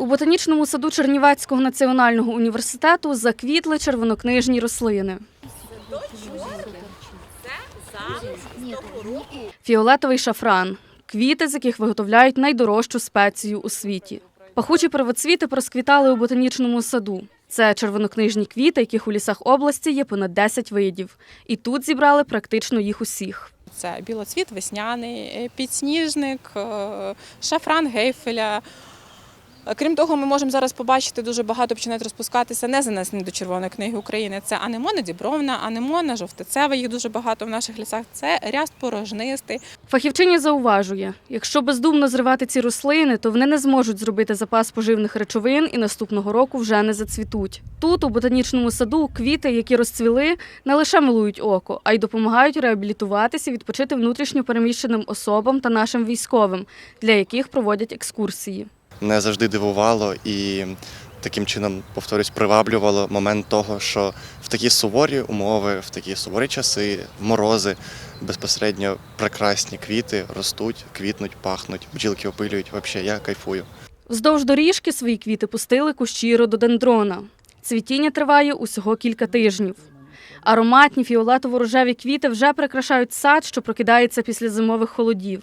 У ботанічному саду Чернівецького національного університету заквітли червонокнижні рослини. Фіолетовий шафран квіти, з яких виготовляють найдорожчу спецію у світі. Пахучі первоцвіти розквітали у ботанічному саду. Це червонокнижні квіти, яких у лісах області є понад 10 видів. І тут зібрали практично їх усіх. Це білоцвіт весняний, е, підсніжник, е, шафран гейфеля. Е, Крім того, ми можемо зараз побачити дуже багато починають розпускатися не занесені до Червоної книги України. Це анемона дібровна, анемона жовтицева, їх дуже багато в наших лісах. Це ряст порожнистий. Фахівчиня зауважує, якщо бездумно зривати ці рослини, то вони не зможуть зробити запас поживних речовин і наступного року вже не зацвітуть. Тут, у ботанічному саду, квіти, які розцвіли, не лише милують око, а й допомагають реабілітуватися, відпочити внутрішньо переміщеним особам та нашим військовим, для яких проводять екскурсії. Не завжди дивувало і таким чином, повторюсь, приваблювало момент того, що в такі суворі умови, в такі суворі часи, морози безпосередньо прекрасні квіти ростуть, квітнуть, пахнуть, бджілки опилюють. Взагалі, я кайфую. Вздовж доріжки свої квіти пустили кущі рододендрона. Цвітіння триває усього кілька тижнів. Ароматні фіолетово-рожеві квіти вже прикрашають сад, що прокидається після зимових холодів.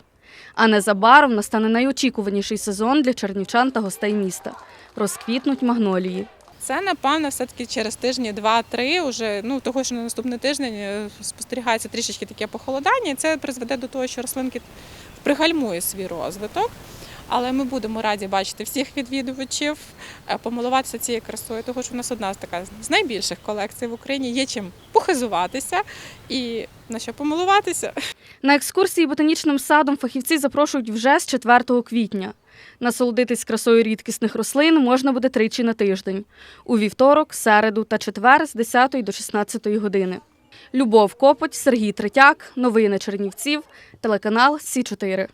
А незабаром настане найочікуваніший сезон для чернівчан та гостей міста. Розквітнуть магнолії. Це напевно все-таки через тижні два-три, уже ну того, що на наступний тиждень е, спостерігається трішечки таке похолодання, і це призведе до того, що рослинки пригальмує свій розвиток. Але ми будемо раді бачити всіх відвідувачів, е, помилуватися цією красою, тому що в нас одна з така з найбільших колекцій в Україні. Є чим похизуватися і на що помилуватися. На екскурсії ботанічним садом фахівці запрошують вже з 4 квітня. Насолодитись красою рідкісних рослин можна буде тричі на тиждень у вівторок, середу та четвер з 10 до 16 години. Любов Копоть, Сергій Третяк, новини Чернівців, телеканал Сі 4